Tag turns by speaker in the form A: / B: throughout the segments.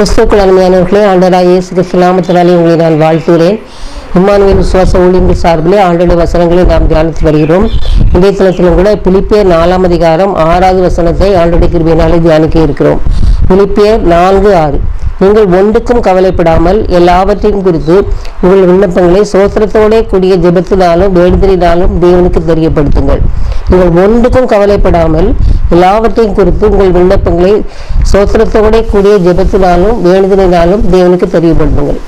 A: கிறிஸ்துக்குள் அருமையானவர்களே ஆண்டராய் இயேசு கிறிஸ்து நாமத்தினாலே உங்களை நான் வாழ்த்துகிறேன். இம்மானுவேல் விசுவாச ஊழியர்கள் சார்பிலே ஆண்டோட வசனங்களை நாம் தியானித்து வருகிறோம். இன்றைய தினத்திலும் கூட பிலிப்பியர் நாலாம் அதிகாரம் ஆறாவது வசனத்தை ஆண்டோட கிருபியினாலே தியானிக்க இருக்கிறோம். பிலிப்பியர் நான்கு ஆறு. நீங்கள் ஒன்றுக்கும் கவலைப்படாமல் எல்லாவற்றையும் குறித்து உங்கள் விண்ணப்பங்களை சோத்திரத்தோட கூடிய ஜெபத்தினாலும் வேண்டுதலினாலும் தேவனுக்கு தெரியப்படுத்துங்கள். நீங்கள் ஒன்றுக்கும் கவலைப்படாமல் எல்லாவற்றையும் குறித்து உங்கள் விண்ணப்பங்களை சோத்திரத்தோட கூடிய ஜெபத்தினாலும் வேண்டுதலினாலும் தேவனுக்கு தெரியப்படுத்துங்கள்.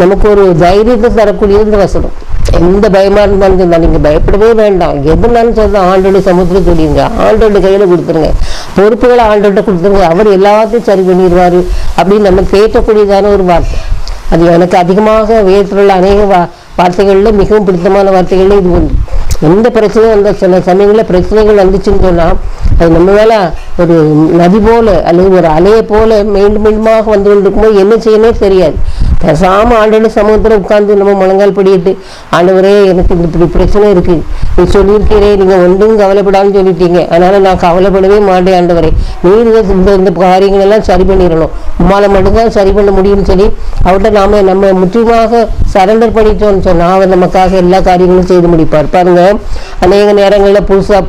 A: நமக்கு ஒரு தைரியத்தை தரக்கூடிய இந்த வசனம். எந்த பயமா இருந்தாலும் சொன்னா நீங்க பயப்படவே வேண்டாம். எதுனாலும் சொன்னா ஆண்டோட சமுத்திரம் சொல்லிடுங்க ஆண்டோட கையில கொடுத்துருங்க. பொறுப்புகளை ஆண்டோட கொடுத்துருங்க. அவர் எல்லாத்தையும் சரி பண்ணிடுவாரு அப்படின்னு நம்ம கேட்கக்கூடியதான ஒரு வார்த்தை. அது எனக்கு அதிகமாக வேதத்தில் அநேக வா வார்த்தைகளில் மிகவும் பிடித்தமான வார்த்தைகளில் இது ஒன்று. எந்த பிரச்சனையும் வந்த சில சமயங்களில் பிரச்சனைகள் வந்துச்சுன்னு சொன்னால் அது நம்ம மேலே ஒரு நதி போல அல்லது ஒரு அலையை போல மீண்டும் மீண்டுமாக வந்து கொண்டிருக்கும்போது என்ன செய்யணும்னே தெரியாது. பேசாமல் ஆண்டோட சமூகத்தில் உட்கார்ந்து நம்ம முழங்கால் படிட்டு ஆண்டவரே எனக்கு இந்த இப்படி பிரச்சனை இருக்குது நீ சொல்லியிருக்கிறே நீங்கள் ஒன்றும் கவலைப்படாமல் சொல்லிட்டீங்க. அதனால் நான் கவலைப்படவே மாட்டேன் ஆண்டவரே. நீர் இந்த இந்த காரியங்கள் எல்லாம் சரி பண்ணிடணும். உம்மால் மட்டும்தான் சரி பண்ண முடியும்னு சொல்லி அவர்கிட்ட நாம நம்ம முற்றிலுமாக சரண்டர் பண்ணிட்டோம்னு சொன்னால் அவர் நமக்காக எல்லா காரியங்களும் செய்து முடிப்பார். பாருங்கள் அநேக நேரங்களில் புதுசாக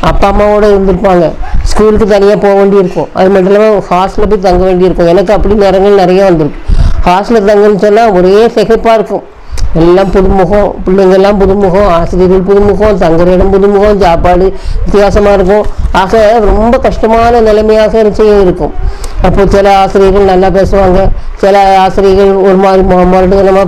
A: அப்பா அம்மாவோட இருந்திருப்பாங்க. ஸ்கூலுக்கு தனியாக போக வேண்டியிருக்கும். அது மட்டும் இல்லாமல் ஹாஸ்டலில் போய் தங்க வேண்டியிருக்கும். எனக்கு அப்படி நேரங்கள் நிறைய வந்திருக்கு. ஹாஸ்டலில் தங்கன்னு சொன்னால் ஒரே செகப்பாக இருக்கும். எல்லாம் புதுமுகம். பிள்ளைங்கள்லாம் புதுமுகம். ஆசிரியர்கள் புதுமுகம். தங்குற இடம் புதுமுகம். சாப்பாடு வித்தியாசமாக இருக்கும். ஆக ரொம்ப கஷ்டமான நிலைமையாக நிச்சயம் இருக்கும். அப்போ சில ஆசிரியர்கள் நல்லா பேசுவாங்க. சில ஆசிரியர்கள் ஒரு மாதிரி மொ-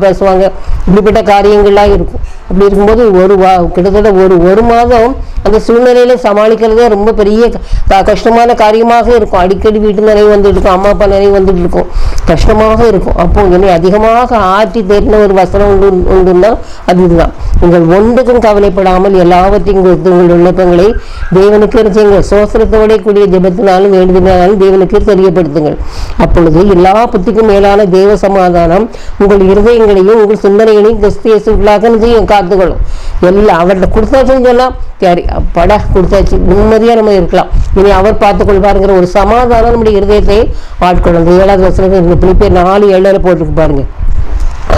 A: பேசுவாங்க. இப்படிப்பட்ட காரியங்கள்லாம் இருக்கும். அப்படி இருக்கும்போது ஒரு வா கிட்டத்தட்ட ஒரு ஒரு மாதம் அந்த சூழ்நிலையில சமாளிக்கிறதே ரொம்ப பெரிய க- கஷ்டமான காரியமாக இருக்கும். அடிக்கடி வீட்டு நிறைய வந்துட்டு இருக்கும் அம்மா அப்பா நிறைய வந்துட்டு இருக்கும். கஷ்டமாக இருக்கும். அப்போ என்னை அதிகமாக ஆற்றி தேடின ஒரு வசனம் உண்டு உண்டுன்னா அது இதுதான் நீங்கள் ஒன்றுக்கும் கவலைப்படாமல் எல்லாவற்றையும் குறித்து உங்கள் விண்ணப்பங்களை தேவனுக்கு செய்யுங்கள் சோசனத்தோட கூடிய ஜபத்தினாலும் வேண்டுதினாலும் தேவனுக்கு தெரியப்படுத்துங்கள். அப்பொழுது எல்லா புத்திக்கும் மேலான தேவ சமாதானம் உங்கள் இருதயங்களையும் உங்கள் சிந்தனைகளையும் கிறிஸ்தியசுகளாக செய்யும் காத்துக்கொள்ளும். எல்லாம் அவர்கிட்ட கொடுத்தாச்சுன்னு சொல்லலாம். சரி பட கொடுத்தாச்சு. நிம்மதியாக நம்ம இருக்கலாம். இனி அவர் பார்த்து கொள்வாருங்கிற ஒரு சமாதானம் நம்முடைய இருதயத்தை ஆட்கொள்ளும். அந்த ஏழாவது வசனத்தை இந்த பிலிப்பியர் நாலு ஏழில் போட்டுருக்கு பாருங்க.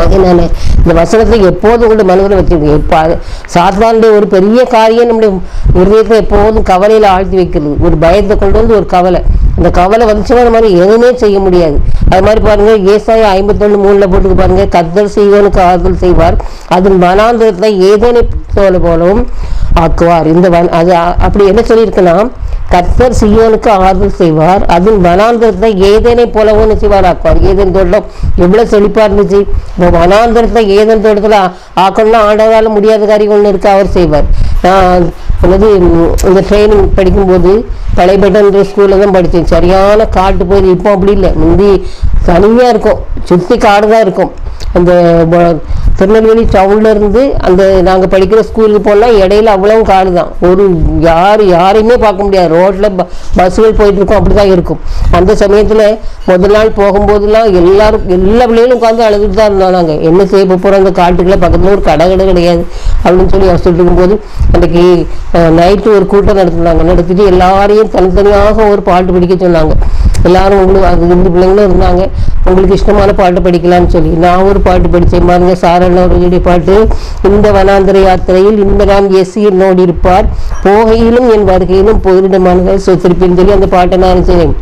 A: அதனால இந்த வசனத்தை எப்போதும் கூட மனதில் வச்சுக்கோங்க. இப்போ சாத்தானுடைய ஒரு பெரிய காரியம் நம்முடைய இருதயத்தை எப்போதும் கவலையில் ஆழ்த்தி வைக்கிறது. ஒரு பயத்தை கொண்டு வந்து ஒரு கவலை. இந்த கவலை வந்துச்சுன்னா அந்த மாதிரி எதுவுமே செய்ய முடியாது. அது மாதிரி பாருங்க ஏசாய ஐம்பத்தொன்று மூணில் போட்டுக்கு பாருங்க கத்தர் செய்வனுக்கு ஆறுதல் செய்வார். அதன் மனாந்தரத்தை ஏதேனை போல போலவும் ஆக்குவார். இந்த வன் அது அப்படி என்ன சொல்லியிருக்குன்னா கத்தர் சியோனுக்கு ஆறுதல் செய்வார். அதன் வனாந்திரத்தை ஏதேனை போலவும் செய்வார்? ஆக்குவார். ஏதேன் தோட்டம் எவ்வளவு செழிப்பாக இருந்துச்சு. இந்த வனாந்திரத்தை ஏதேன் தோட்டத்தில் ஆக்கணும்னா ஆண்டவரால் முடியாத காரியம் ஒன்று இருக்கு அவர் செய்வார். நான் என்னது இந்த ட்ரைனிங் படிக்கும்போது பழையபேட்டன்ற ஸ்கூலில் தான் படித்தேன். சரியான காட்டு போய் இப்போ அப்படி இல்லை. முந்தி தனியாக இருக்கும். சுற்றி காடு தான் இருக்கும். அந்த திருநெல்வேலி டவுன்லேருந்து அந்த நாங்கள் படிக்கிற ஸ்கூலுக்கு போனால் இடையில அவ்வளவும் காடு தான். ஒரு யார் யாரையுமே பார்க்க முடியாது. ரோட்டில் ப பஸ்ஸுகள் போயிட்டுருக்கோம் அப்படி தான் இருக்கும். அந்த சமயத்தில் முதல் நாள் போகும்போதெல்லாம் எல்லாரும் எல்லா பிள்ளைகளும் உட்காந்து அழுதுட்டு தான் இருந்தோம் நாங்கள் என்ன செய்ய போகிறோம் அந்த காட்டுக்குள்ளே பக்கத்தில் ஒரு கடை கடை கிடையாது. அப்படின்னு சொல்லி யோசிச்சுட்டு இருக்கும்போது அன்றைக்கி நைட்டு ஒரு கூட்டம் நடத்தினாங்க. நடத்திட்டு எல்லாரையும் தனித்தனியாக ஒரு பாட்டு படிக்க சொன்னாங்க. எல்லாரும் உங்களுக்கு அது ரெண்டு பிள்ளைங்களும் இருந்தாங்க. உங்களுக்கு இஷ்டமான பாட்டு படிக்கலாம்னு சொல்லி. நான் ஒரு பாட்டு படித்தேன். பாருங்க சாரணவர்களுடைய பாட்டு. இந்த வனாந்திர யாத்திரையில் இந்த நாம் எஸ்சி என்னோடு இருப்பார். போகையிலும் என் வருகையிலும் போரிடமானதை சொத்திருப்பேன்னு சொல்லி அந்த பாட்டை நான் செய்வேன்.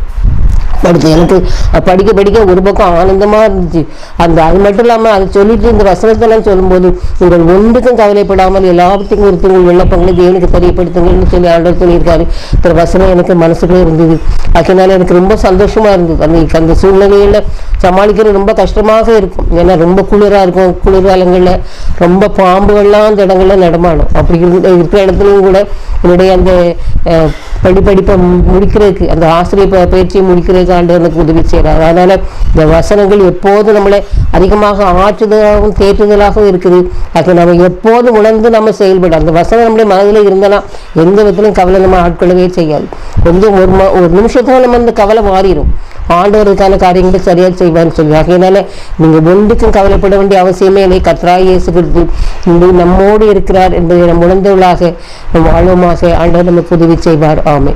A: படித்தேன் எனக்கு படிக்க படிக்க ஒரு பக்கம் ஆனந்தமாக இருந்துச்சு. அந்த அது மட்டும் இல்லாமல் அதை சொல்லிட்டு இந்த வசனத்தெல்லாம் சொல்லும்போது உங்கள் ஒன்றுக்கும் கவலைப்படாமல் எல்லாவற்றையும் குறித்து உங்கள் விண்ணப்பங்களை தேவனுக்கு தெரியப்படுத்துங்கள்னு சொல்லி ஆண்டவர் சொல்லியிருக்காரு. இந்த வசனம் எனக்கு மனசுக்குள்ளே இருந்தது. அதனால எனக்கு ரொம்ப சந்தோஷமாக இருந்தது. அந்த அந்த சூழ்நிலையில் சமாளிக்கிறது ரொம்ப கஷ்டமாக இருக்கும். ஏன்னா ரொம்ப குளிராக இருக்கும். குளிர்காலங்களில் ரொம்ப பாம்புகள்லாம் அந்த இடங்களில் நடமாடும். அப்படி இருக்கிற இடத்துலையும் கூட என்னுடைய அந்த படிப்படிப்பை முடிக்கிறதுக்கு அந்த ஆசிரியர் ப- பயிற்சியை முடிக்கிறதுக்கு ஆண்டு எனக்கு உதவி செய்கிறார் அதனால் இந்த வசனங்கள் எப்போதும் நம்மளை அதிகமாக ஆற்றுதலாகவும் தேற்றுதலாகவும் இருக்குது. அது நம்ம எப்போதும் உணர்ந்து நம்ம செயல்படும் அந்த வசனம் நம்முடைய மனதில் இருந்தனா எந்த விதத்திலும் கவலை நம்ம ஆட்கொள்ளவே செய்யாது. கொஞ்சம் ஒரு ஒரு நிமிஷத்துக்கு நம்ம அந்த கவலை மாறிடும் ஆண்டவருக்கான காரியங்களை சரியாக செய்வான்னு சொல்லி. ஆகையினால நீங்கள் ஒன்றுக்கும் கவலைப்பட வேண்டிய அவசியமே இல்லை. கத்ராய் இயேசு கிறிஸ்து இன்று நம்மோடு இருக்கிறார் என்பதை நம் உணர்ந்தவளாக நம் வாழ்வமாக ஆண்டவர் நமக்கு உதவி செய்வார். ஆமை